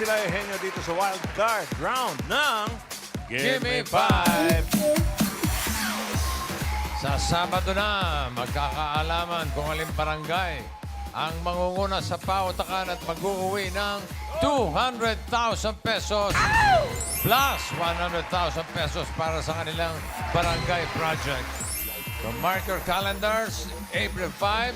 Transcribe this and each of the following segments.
sila Eugenio dito sa wild card round ng Give Me Five. Sa Sabado na, magkakaalaman kung alin barangay ang mangunguna sa pautakan at mag-uwi ng 200,000 pesos plus 100,000 pesos para sa kanilang barangay project. So mark your calendars, April 5,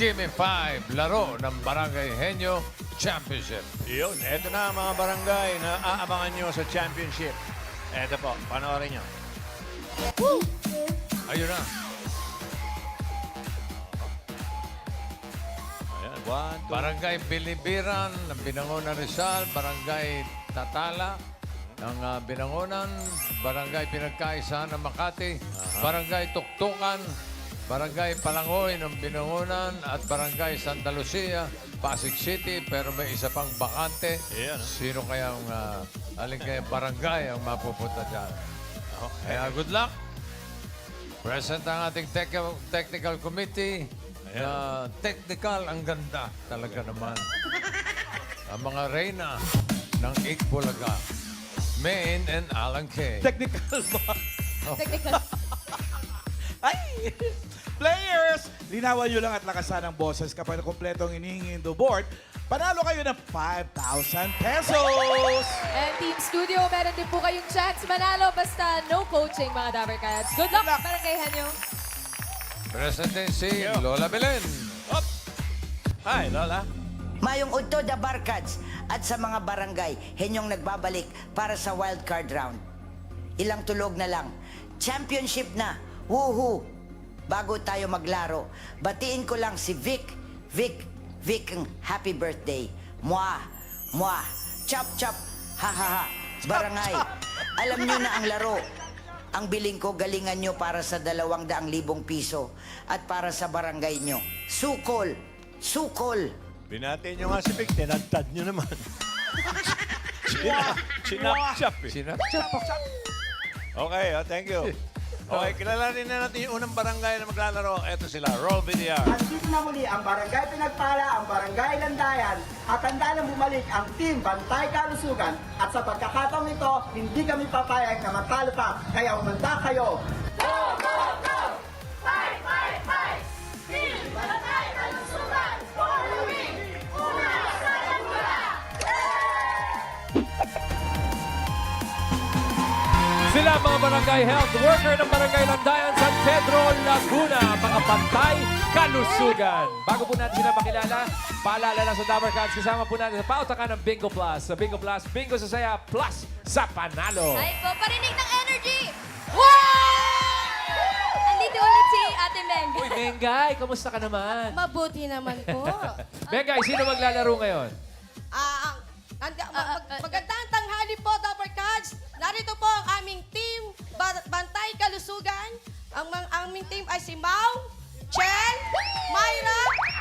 Give Me 5, laro ng Barangay Henyo Championship. Yun, eto na mga barangay na aabangan nyo sa championship. Eto po, panoorin nyo. Ayun na. Ayan, one, two, Barangay Bilibiran ng Binangonan Rizal, Barangay Tatala ng ah, Binangonan, Barangay Pinagkaisa ng Makati, Barangay Tuktukan, Barangay Palangoy ng Binangonan at Barangay Santa Lucia, Pasig City, pero may isa pang bakante. Ayan, ah. Sino kayang uh, alin kayang barangay ang mapupunta dyan? Kaya good luck. Present ang ating tech- technical committee. Na technical ang ganda talaga naman. ang mga reyna ng Ikbulaga. Maine and Alan Kay. Technical ba? Technical. Ay! Players! Linawan nyo lang at lakasan ang boses kapag kompletong inihingi the board. Panalo kayo ng 5,000 pesos! And Team Studio, meron din po kayong chance manalo basta no coaching mga Dabber Cats. Good luck, Good luck. para kay Henyo. Present din si Lola Belen. Up! Hi, Lola. Mayong udto da Barkads at sa mga barangay, henyong nagbabalik para sa wild card round. Ilang tulog na lang. Championship na. Woohoo! Bago tayo maglaro, batiin ko lang si Vic. Vic, Vic, happy birthday. Mwah, mwah, chop chop, ha ha ha. Barangay, alam nyo na ang laro. Ang biling ko, galingan nyo para sa dalawang daang libong piso at para sa barangay nyo. Sukol, sukol. Binati nyo nga si Vic, tinagtad nyo naman. Chinap, chinap-chap eh. Sinapchap ako. Okay, oh, thank you. Okay, kilalanin na natin yung unang barangay na maglalaro. Ito sila, Roll VDR. Andito na muli ang Barangay Pinagpala, ang Barangay Landayan at handa na bumalik ang Team Bantay Kalusugan at sa pagkakataong ito, hindi kami papayag na matalo pa, kaya umanda kayo. Ang mga barangay health worker ng barangay Landayan, San Pedro, Laguna, mga pantay, kalusugan. Bago po natin sila makilala, paalala lang sa Dabber Cats, kasama po natin sa pautakan ng Bingo Plus. Sa Bingo Plus, Bingo sa saya, plus sa panalo. Ay po, parinig ng energy! Wow! Andito ulit si Ate Meng. Uy, Mengay, kamusta ka naman? Mabuti naman po. Mengay, sino maglalaro ngayon? Ah, ang anda, Ah, Kalusugan. Ang mga aming team ay si Mau, Chen, Myra,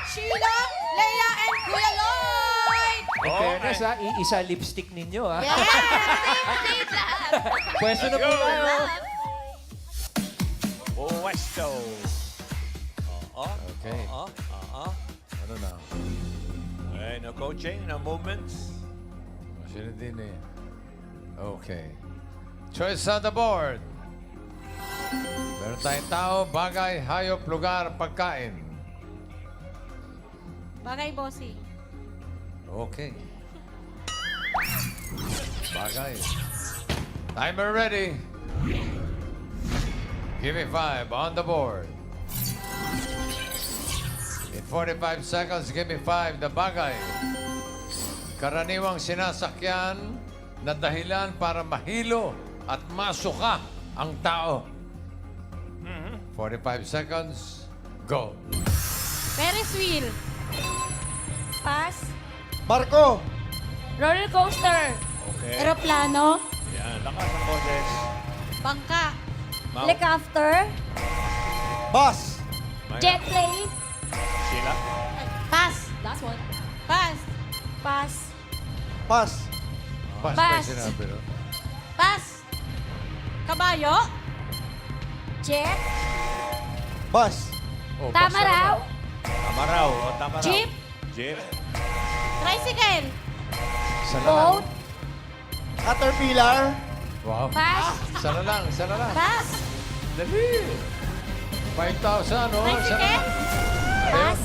Sheila, Leia, and Kuya Lloyd. In Okay. fairness, ha, iisa lipstick ninyo, ha? Yes! Save lahat. Pwesto na po Let's go. tayo. Puesto. Oo. Okay. Oo. Oo. Ano na? Okay, no coaching, no movements. Sino din eh. Okay. Choice on the board. Meron tayong tao, bagay, hayop, lugar, pagkain. Bagay, bossy. Okay. Bagay. Timer ready. Give me five on the board. In 45 seconds, give me five the bagay. Karaniwang sinasakyan na dahilan para mahilo at masuka ang tao. 45 seconds, go. Ferris wheel. Pass. Barko! Roller coaster. Okay. Aeroplano. Yan, lakas ang boses. Bangka. Mau. Helicopter. Bus! Jet plane. Sheila. Pass. Last one. Pass. Pass. Pass! Pass Pass. pa sinabi, no? Pass. Kabayo. Jet. Bus! Oh, Tama na raw. Tama raw. O, tama raw. Jeep. Jeep. Tricycle. Isa na lang. Boat. Caterpillar. Wow. Pass. Isa na lang, isa na lang. Pass. Dali. 5,000, no? Isa na lang. Pass.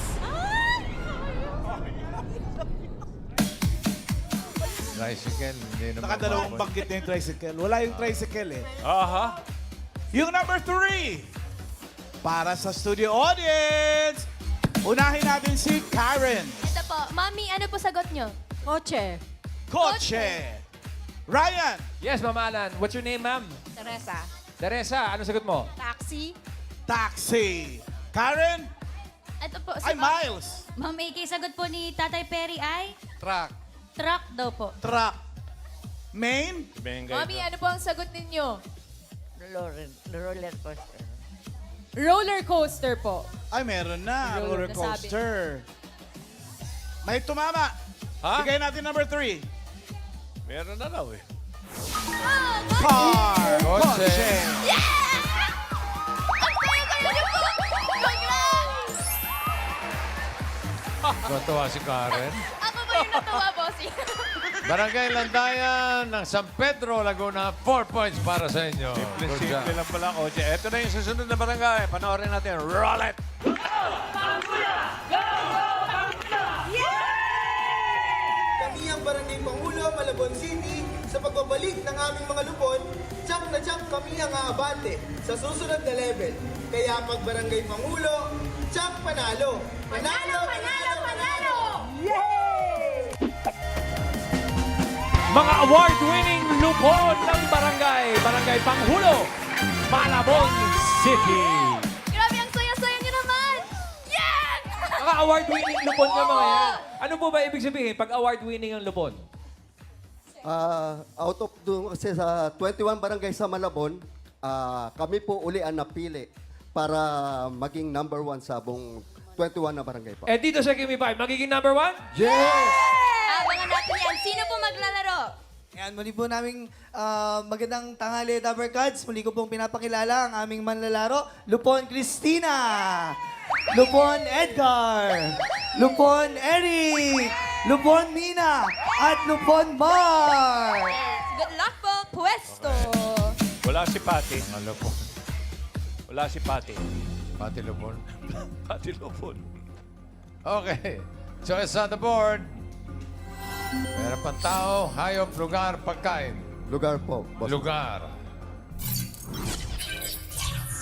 Tricycle, hindi naman. Nakadalawang bawal. banggit na yung tricycle. Wala yung tricycle eh. Aha. Yung number three, para sa studio audience, unahin natin si Karen. Ito po. Mami, ano po sagot nyo? Kotse. Kotse. Ryan. Yes, Ma'am Alan. What's your name, ma'am? Teresa. Teresa, ano sagot mo? Taxi. Taxi. Karen. Ito po. Ay, Miles. Ma'am AK, sagot po ni Tatay Perry ay Truck. truck daw po. Truck. Main. Mami, ano po ang sagot ninyo? Roller, roller coaster. Roller coaster po. Ay, meron na. Roller, Roller nasabi. coaster. May tumama. Ha? Bigay natin number three. Meron na raw eh. Car. Kotse. Natuwa si Karen. Ako po yung natuwa, bossing. Barangay Landayan ng San Pedro, Laguna. 4 points para sa inyo. Good job. Simple lang pala, Kotse. Ito na yung susunod na barangay. Panoorin natin. Roll it! Kami ang Barangay Pangulo, Malabon City. Sa pagbabalik ng aming mga lupon, champ na champ kami ang aabante sa susunod na level. Kaya pag Barangay Pangulo, champ panalo. Panalo, panalo, panalo! Mga award-winning lupon ng barangay. Barangay Panghulo, Malabon City. Grabe, ang saya-saya nyo naman! Yan! Mga award-winning lupon nga mga yan. Ano po ba ibig sabihin pag award-winning ang lupon? Ah, out of doon kasi sa 21 barangay sa Malabon, ah, kami po uli ang napili para maging number one sa buong 21 na barangay po. Eh dito sa Gimme 5, magiging number one? Yes! Sino po maglalaro? Yan, muli po naming ah, magandang tanghali, Dabber Cards. Muli ko pong pinapakilala ang aming manlalaro, Lupon Cristina, Lupon Edgar, Lupon Eric, Lupon Mina, at Lupon Mar. Good luck po, pwesto. Wala si Pati. Ang lupon. Wala si Pati. Pati lupon. Pati lupon. Okay. So it's on the board. Meron pang tao, hayop, lugar, pagkain. Lugar po, boss. Lugar.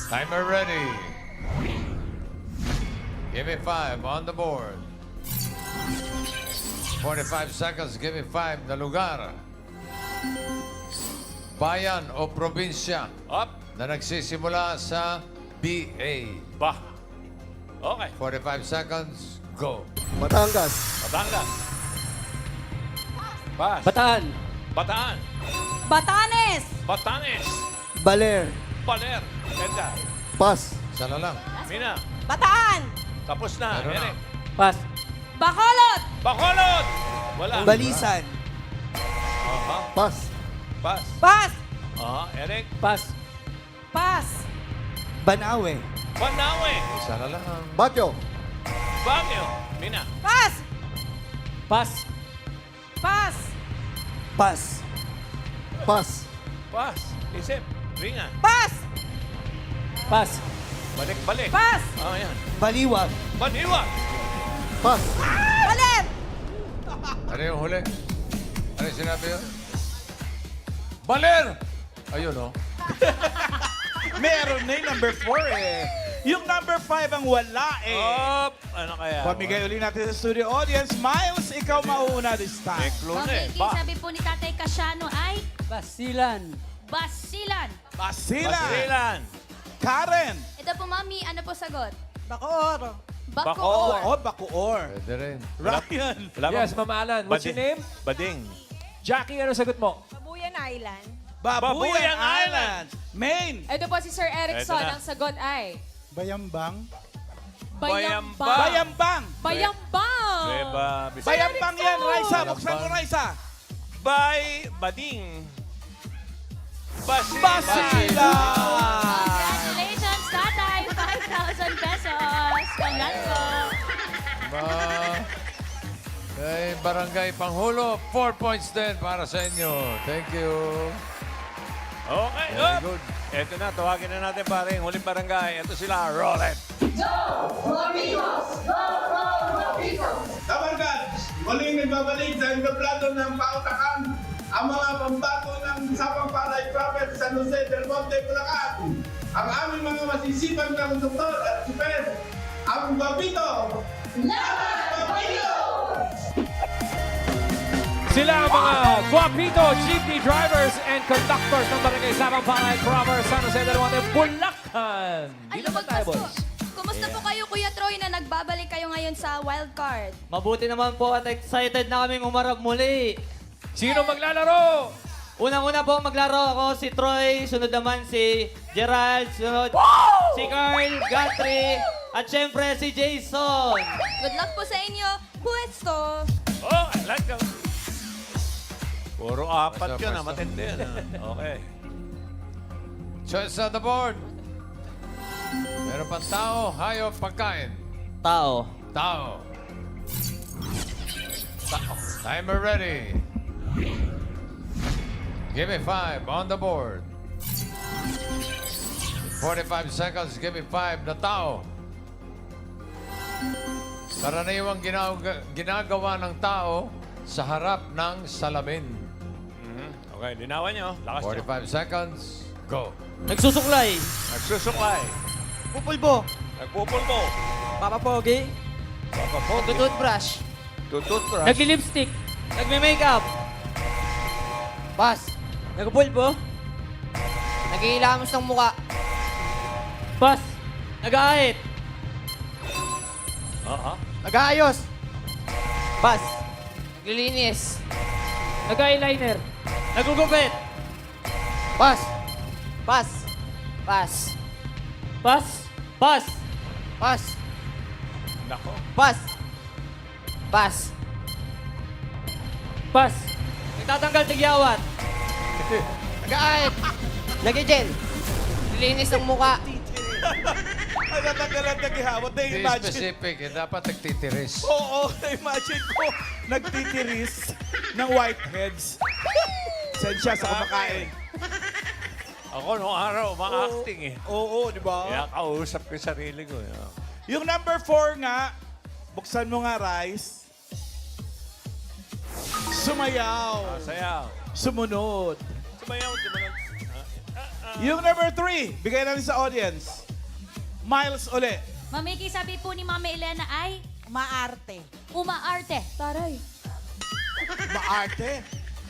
Timer ready. Give me five on the board. 45 seconds, give me five na lugar. Bayan o probinsya Up. na nagsisimula sa BA. Ba. Okay. 45 seconds, go. Batangas, Batangas. Pass. Bataan. Bataan. Batanes. Batanes. Baler, Baler. Ganda. Pas, Isa na lang. Mina. Bataan. Tapos na. Meron na. Eric. Pas. Bacolod. Bacolod. Wala. Balisan, Aha. pas, Pass. Pas. Aha. Eric. Pas. Pas. Banawe, Banawe. Isa na lang. Baguio, Baguio. Mina. Pas. Pas. Pas. pas, pas, Pass. Isip. Ringa. Pas. Pas. Balik, balik. Pas. Oh, yan. Baliwag, Baniwa. pas, Baler. Ano yung huli? Ano yung sinabi yun? Baler! Ayun, oh. Meron na yung number four eh. Yung number five ang wala eh. Up. Ano kaya? Pamigay uli natin sa studio audience. Miles, ikaw mauuna this time. clue na eh. Ba. sabi po ni Tatay Kasyano ay Basilan. Basilan. Basila. Basilan. Karen. Ito po, Mami, ano po sagot? Bacoor, Bacoor. Bacoor. Oo, Bacoor. Pwede rin. Ryan. Wala Yes, bang- Ma'am Alan. What's your Bading. name? Bading. Jackie, ano sagot mo? Babuyan Island. Babuyan Babuyan Islands. Maine. Ito po si Sir Erickson. Ito na. Ang sagot ay... Bayambang. Bayambang. Bayambang. Bayambang. Beba. Bisaya. Bayambang yan, Raisa. Buksan mo, Raisa. Bay. Bading. Basi. Basila. Congratulations, Tatay. 5,000 pesos. Congrats po. Ba... Kay Barangay Panghulo, 4 points din para sa inyo. Thank you. Okay, Very up. good. Ito na, tawagin na natin pare, yung huling barangay. Ito sila, roll it. Tabargats, muling nagbabalik sa entablado ng pautakan ang mga pambato ng Sapang Palay Province San Jose del Monte, Bulacan. Ang aming mga masisipag na konduktor at super, ang Guapito. Guapito! Sila ang mga guapito jeepney drivers and conductors ng Barangay Sabang Palay Province, San Jose del Monte, Bulacan. Ay, Dito naman tayo, lumagpas po. boys. Kumusta po kayo, Kuya Troy, na nagbabalik kayo ngayon sa wild card? Mabuti naman po at excited na kaming umarap muli. Sino maglalaro? Unang-una po maglaro ako si Troy, sunod naman si Gerald, sunod si Carl, Guthrie, at syempre si Jason. Good luck po sa inyo. Pwesto! Oh, I like them. Puro apat Basta, yun, ah. basta. Matindi yan. ah. Okay. Choice on the board. Meron pang tao, hayop, pagkain. Tao. Tao. Timer ready. Give me five on the board. In 45 seconds, give me five na tao. Karaniwang ginagawa, ginagawa ng tao sa harap ng salamin. Okay, linawan nyo. Lakas nyo. 45 seconds, go. Nagsusuklay. Nagsusuklay. Pupulbo. Nagpupulbo. Papa Pogi. Nagtututbrush. Tututbrush. Nagli-lipstick. Nagme-makeup. Pas. Nagpulbo. Nagihilamos ng muka. Pas. Nag-aahit. Aha. Nag-aayos. Pas. Naglilinis. Nag-eyeliner. Nagugupit. Pas. Pas. Pas. Pas. Pas. Pas. Nako. Pas. Pas. Pas. Nagtatanggal tigyawat. Nag-aayit. Nag-gel. Nilinis ng muka. Ay, natanggalan na gihawat. Hindi Na-imagine. specific, eh, dapat nagtitiris. Oo, na-imagine ko. Nagtitiris ng whiteheads. Saan siya sa kumakain? Ako nung araw, ma-acting eh. Oo, di ba? Kaya kausap ko yung sarili ko. eh. Yung number four nga, buksan mo nga, Rice. Sumayaw. Ah, Sayaw. Sumunod. Sumayaw, di ba nag... Yung number three, bigay natin sa audience. Miles uli. Mamiki, sabi po ni Mama Elena ay Maarte. umaarte. Taray. Maarte.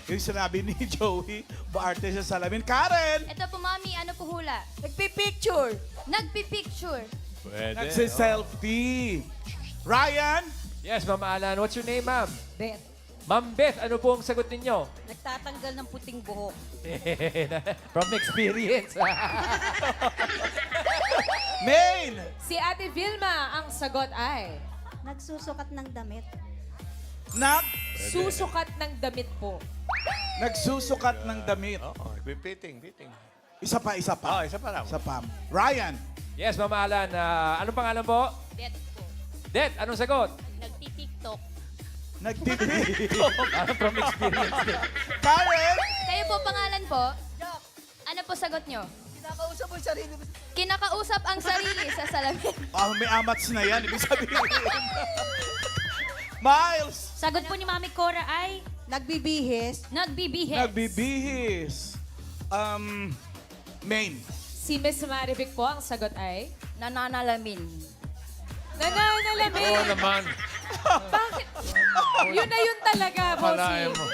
Yung sinabi ni Joey, maarte sa salamin. Karen! Ito po, Mami, ano po hula? Nagpipicture. Nagpipicture. Pwede. Nagsiselfie. Ryan! Yes, Ma'am Alan. What's your name, ma'am? Bet. Ma'am Beth, ano po ang sagot ninyo? Nagtatanggal ng puting buhok. From experience. Main! Si Ate Vilma, ang sagot ay Nagsusukat ng damit. Nag, susukat ng damit po. nagsusukat ng damit. Oo, pipiting, piting. Isa pa, isa pa. isa pa lang. Isa pa. Ryan! yes, Ma'am Alan. Ah, anong pangalan po? Bet po. Det, anong sagot? Nagtitiktok. Nagtitiktok. Parang from experience. Karen! Kayo po, pangalan po? Ano po sagot nyo? Kinakausap mo sarili mo. Kinakausap ang sarili sa salamin. Ah, may amats na yan. Ibig sabihin. Miles! Sagot po ni Mami Cora ay Nagbibihis. nagbibihis. Nagbibihis. Um, main. Si Miss Marivic po, ang sagot ay Nananalamin. nananalamin. Oo naman. Bakit? yun na yun talaga, Malayan bossing. mo.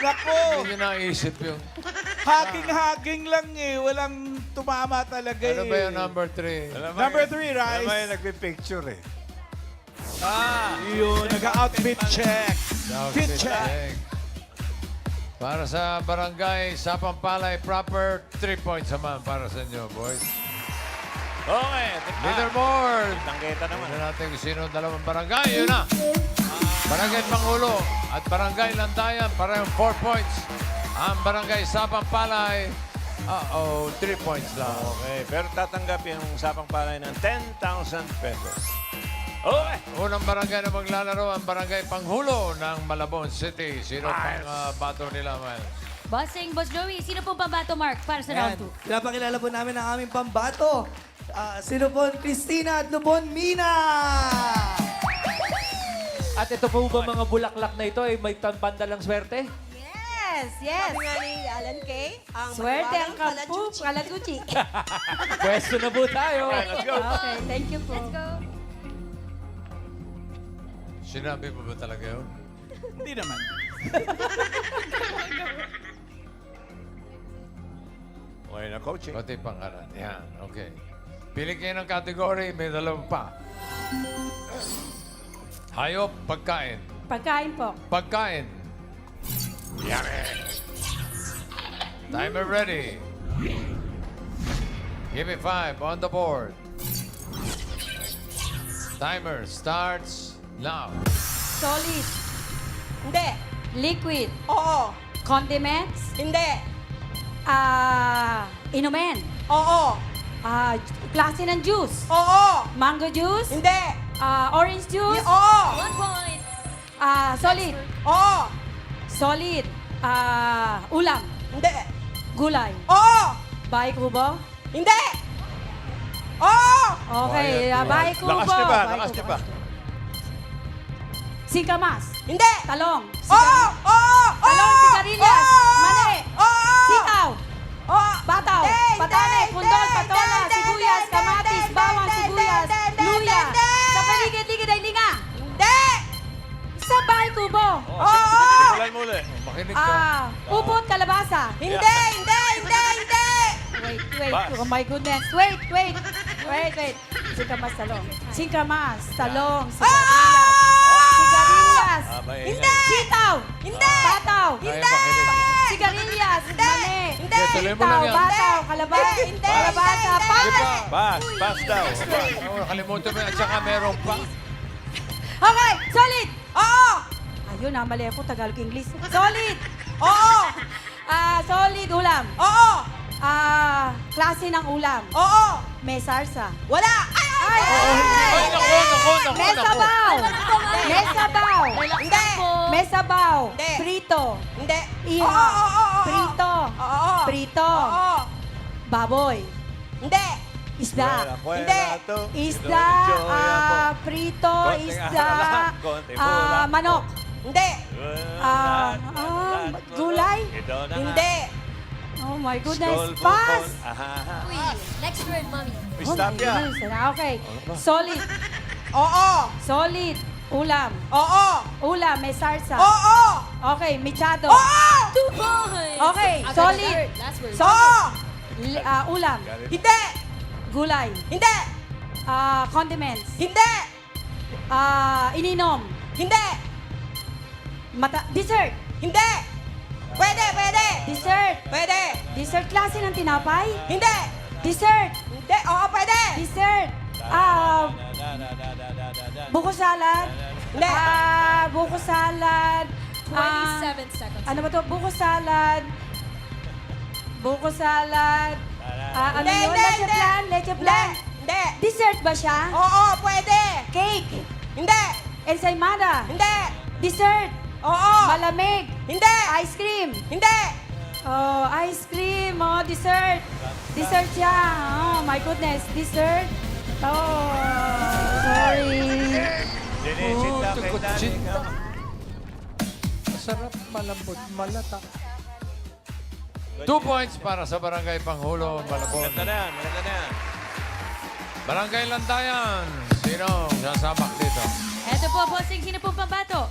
Nako! Hindi nyo naisip yung... Haging-haging lang eh. Walang tumama talaga Ano eh. ba yung number three? Alam mo Number yun- three, Alam mo Rice. yung nagpipicture eh. Yun, nag-outfit check. Outfit Fit check. Para sa barangay Sapampalay proper, 3 points naman para sa inyo, boys. Okay. Leaderboard! Tangketa naman. Tignan natin kung sino ang dalawang barangay. Yun na! Barangay Pangulo at Barangay Landayan, parehong 4 points. Ang Barangay Sapampalay, uh-oh, 3 points lang. Okay, pero tatanggap yung sapang palay ng 10,000 pesos. Okay. Unang barangay na maglalaro ang barangay Panghulo ng Malabon City. Sino pang uh, bato nila, Miles? Bossing, Boss Joey, sino po pambato, Mark, para sa round 2? Pinapakilala po namin ang aming pambato. Ah, si Lupon Christina at Lupon Mina! At ito po ba mga bulaklak na ito ay may tambanda lang swerte? Yes, yes. Sabi nga ni Alan Kay, ang Swerte ang kampu, kalaguchi. Pwesto na po tayo. Let's go. okay, thank you po. Let's go. Sinabi mo ba talaga yun? Hindi naman. Okay na, coaching. Pati pangalan. Yan, okay. Pili kayo ng category, may dalawa pa. Hayop, pagkain. Pagkain po. Pagkain. Yummy. Timer ready. Give me five on the board. Timer starts now. Solid. Hindi. Liquid. Oo. Condiments. Hindi. Ah, inumin. Oo. Ah, klase ng juice. Oo. Mango juice. Hindi. Ah, orange juice. Oo. One point. Ah, solid. Oo. Solid. Ah, ulam. Hindi. Gulay. Oo. Bahay kubo. Hindi. Oo. Okay, Quiet, ah, bahay kubo. Lakas niya ba? Bahay Lakas kubo. niya ba? Singkamas. Hindi. Talong. Oo. Oo. Talong, Oo. sigarilyas, Oo. mani. Oo. Sitaw. Oo. Bataw. Hindi, Patane. hindi, Pundol. hindi, Patola. Sa bahay kubo. Oh, Simulan mo ulit. Makinig ka. Ah, upot, kalabasa. Hindi. Hindi. Hindi. Hindi. Wait, wait. Bas. Oh my goodness. Wait, wait. Wait, wait. Singkamas, talong. Singkamas, talong, sigarilyas. Sigarilyas. Ah, may Hindi. Sitaw. Hindi. Bataw. Kaya makinig. Sigarilyas. Mani. Hindi. Okay, tuloy mo lang Sitaw, yan. bataw, kalabasa. Hindi. Kalabasa, Hindi. pan. Di ba? Pass, pass daw. Oh, nakalimutan mo yan. At saka meron pa. Ayun, ah, mali ako, Tagalog-English. Solid. Oo. Ah, solid ulam. Oo. Ah, klase ng ulam. Oo. May sarsa. Wala. Ay, ay, Ay, ay, Ay, naku, naku, naku, May naku. sabaw. May sabaw. Hindi. May sabaw. Hindi. Prito. Hindi. Iha. Oo, oo, oo, oo. Prito. Oo. Prito. Oo. Baboy. Hindi. Isda. Hindi. Isda. Ah, prito. Isda. Ah, manok. Hindi. Ah, ah, gulay? Hindi. Oh my goodness. Pass. Uy, next word, mommy. Oh Stop my goodness. Ah, Okay. Solid. Oo. Solid. Ulam. Oo. Ulam. May sarsa. Oo. Okay. Michado. Oo. Two points. Okay, solid. Last word. Oo. L- ah, ulam. Hindi. Gulay. Hindi. Ah, condiments. Hindi. Ah, ininom. Hindi. Mata dessert. Hindi. Pwede, pwede. Dessert. Pwede. Dessert klase ng tinapay. Hindi. Dessert. Hindi. Oo, pwede. Dessert. Ah, buko salad. Hindi. Ah, buko salad. Ah, 27 seconds. ano ba to? Buko salad. Buko salad. Ah, ano Hindi, yun? hindi, Leche hindi. plan? Leche Hindi. plan? Hindi. Dessert ba siya? Oo, pwede. Cake. Hindi. Ensaymada. Hindi. Dessert. Oo. Malamig. Hindi. Ice cream. Hindi. Oh, ice cream. Oh, dessert. Dessert siya. Oh, my goodness. Dessert. Oh, sorry. Kay tukot Danny. sinta. Masarap, malambot, malata. Two points para sa Barangay Panghulo, Malabon. Maganda na yan, maganda na yan. Barangay Lantayan. Sino sasamak dito? Eto po, bossing, sino po pambato?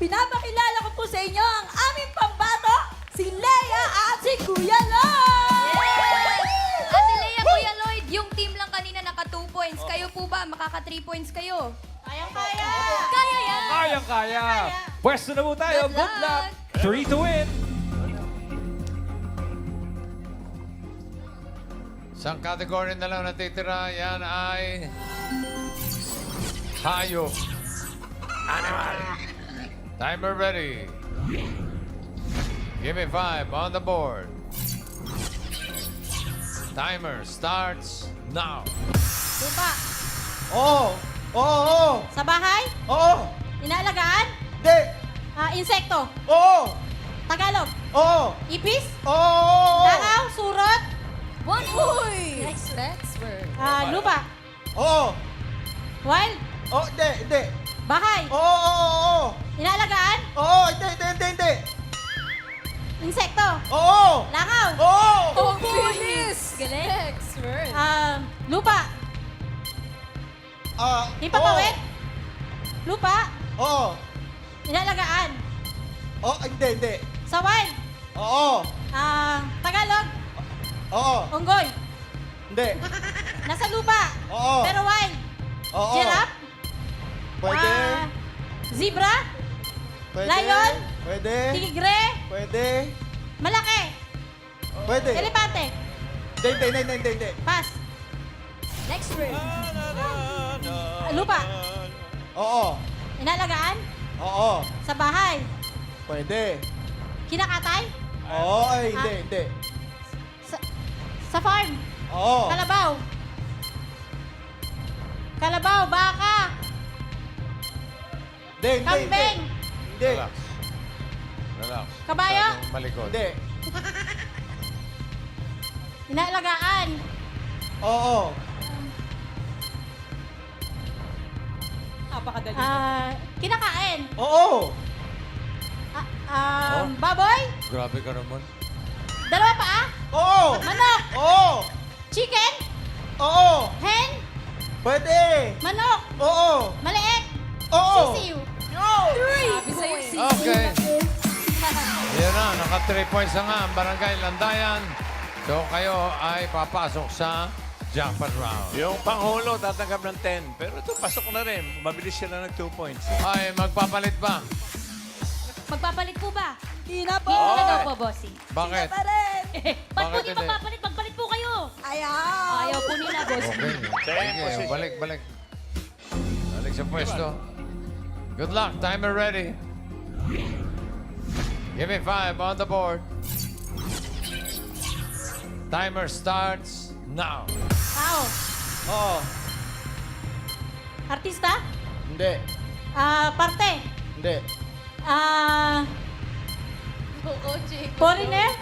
Pinapakilala ko po sa inyo ang aming pambato, si Leia at si Kuya Lloyd! Ate Lea, Kuya Lloyd, yung team lang kanina naka 2 points. Kayo po ba, makaka 3 points kayo? Kayang-kaya. Kaya yan! Kayang-kaya. Pwesto na po tayo. Good Good luck. luck. Three to win. Isang category na lang natitira, yan ay... Hayop. Animal. Timer ready. Give me five on the board. Timer starts now. Lupa. Oo. Oo, oo. Sa bahay? Oo. Inaalagaan? Hindi. Ah, insekto? Oo. Tagalog? Oo. Ipis? Oo. Langaw? Surot? One Uy! Next, next word. Ah, lupa? Oo. Wild? Oo, hindi, hindi. Bahay? Oo, oo, oo. Inaalagaan? Oo, hindi, hindi, hindi, hindi. Insekto? Oo. Langaw? Oo. Oh, bilis! Galing. Next word. Ah, lupa? Ah, Ipapawid? Lupa? Oo. Inaalagaan? Oo, hindi, hindi. Sa wild? Oo. Ah, Tagalog? Oo. Unggoy? Hindi. Nasa lupa? Oo. Pero wild? Oo. Giraffe? Pwede. Ah, zebra? Pwede. lion? Pwede. Tigre? Pwede. Malaki? Pwede. Elepante? Hindi, hindi, hindi, hindi, hindi. Pass. Next word. Ah, lupa? Oo. Inaalagaan? Oo. Sa bahay? Pwede. Kinakatay? Oo, ay, hindi, Ah. hindi. Sa, sa farm? Oo. Kalabaw? Kalabaw, baka? Hindi, hindi, hindi. Kambing? Hindi. Relax. Relax. Kabayo? Masyadong Malikot. Hindi. Inaalagaan? Oo. Napakadali. Ah, kinakain? Oo. Ah, um, baboy? Grabe ka naman. Dalawa pa ah? Oo. Manok? Oo. Chicken? Oo. Hen? Pwede. Manok? Oo. Maliit? Oo. Sisiw? Three points. Okay. Yan na, naka 3 points na nga ang Barangay Landayan. So kayo ay papasok sa jackpot round. Yung panghulo, tatanggap ng 10. Pero ito, pasok na rin. Mabilis sila ng 2 points. Ay, magpapalit ba? Magpapalit po ba? Hindi na po. Hindi na po, bossing. Bakit? Ba't po Bakit di hindi? magpapalit? Magpalit po kayo. Ayaw. Ayaw po nila, bossing. Okay. Sige, position. balik, balik. Balik sa pwesto. Good luck. Timer ready. Give me five on the board. Timer starts now. Tao? Oo. Artista? Hindi. Ah, parte? Hindi. Ah, foreigner?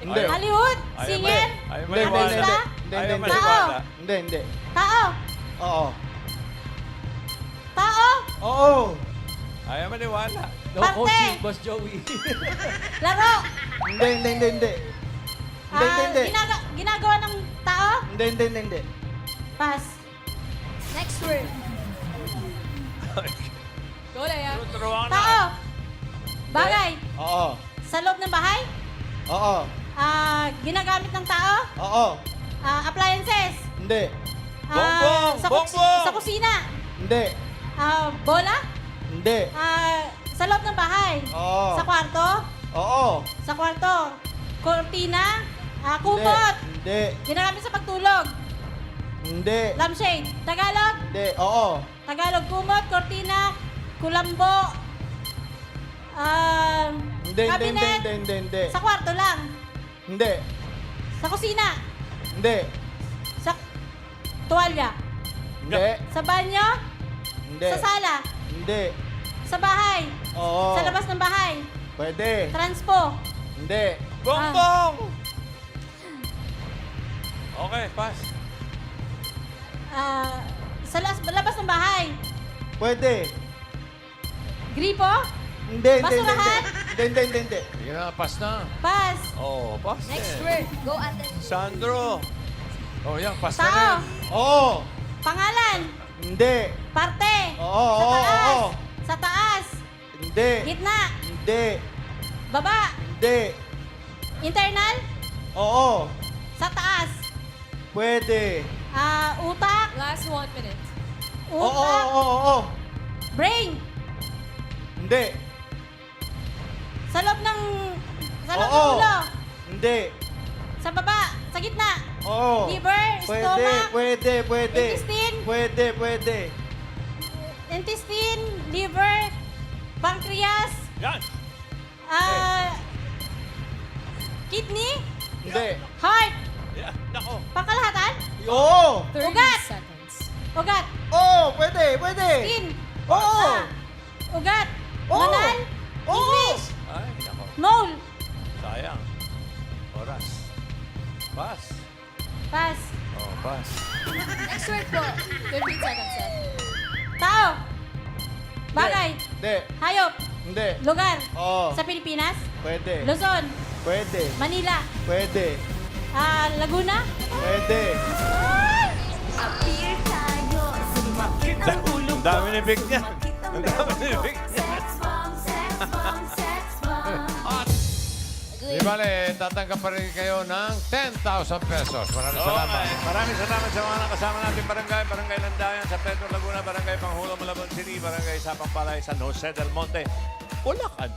Hindi. Hollywood? Ayaw Singer? mali- Ayaw Hindi, hindi, maniwala. hindi. Hindi, Ayaw hindi, maniwala. Hindi, hindi. Tao? Oo. Tao? Oo. Ayaw maniwala. No Parte. coaching, Boss Joey. Laro? Hindi, hindi, hindi, hindi. Hindi, Ah, hindi, hindi. ginaga- ginagawa ng tao? Hindi, hindi, hindi, hindi. Pass. Next word. Go. Turuan na. Tao? Bagay? Oo. Sa loob ng bahay? Oo. Ah, ginagamit ng tao? Oo. Ah, appliances? Hindi. Ah, Bongbong! sa, kus- Bongbong! sa kusina? Hindi. Ah, bola? Hindi. Ah, sa loob ng bahay? Oo. Sa kwarto? Oo. Sa kwarto? Cortina? Ah, kumot? Hindi. Ginagamit sa pagtulog? Hindi. Lampshade? Tagalog? Hindi. Oo. Tagalog, kumot, cortina, kulambo, ah, Hindi, hindi, hindi, cabinet, hindi, hindi, hindi. sa kwarto lang, Hindi. sa kusina, Hindi. sa tuwalya, Hindi. sa banyo, Hindi. sa sala, Hindi. sa bahay, Oo. sa labas ng bahay, Pwede. transpo, Hindi. Bongbong! Okay, pass. ah, sa las- labas ng bahay, Pwede. gripo, Hindi, hindi, hindi, Basurahan? hindi. Hindi, hindi, hindi. Sige na, pass na. pass, Oh, pass Next din. word. Go ate. Sandro. Oh, yan, pass na tao, rin. Oo. pangalan, Hindi. parte, Oo, oo, oo. Sa taas, Hindi. gitna, Hindi. baba, Hindi. internal, Oo. sa taas, Pwede. ah, utak, Last one minute. Oo, oo, utak, oo, oo. brain, Hindi. Sa loob ng... Sa loob Oo. ng ulo. Hindi. Sa baba. Sa gitna. Oo. Liver, Pwede, stomach, pwede, pwede. intestine. Pwede, pwede. Intestine, liver, pancreas, Yan. ah, kidney, Hindi. heart, Yeah. Nako. pangkalahatan, Oo. ugat, Ugat. Oo, pwede, pwede. Skin. Oo. Ah, Hindi, Hayop. hindi. Lugar. Oo. Sa Pilipinas. Pwede, Luzon. pwede, Manila. pwede, Ah, Laguna. pwede. Ang dami ni Vic niya. Ang dami ni Vic Di bale, tatanggap pa rin kayo ng 10,000 pesos. Maraming salamat. eh. Maraming salamat sa mga nakasama natin barangay, barangay Landayan, San Pedro Laguna, barangay Panghulo, Malabon City, barangay Sapang Palay, San Jose del Monte, Bulacan.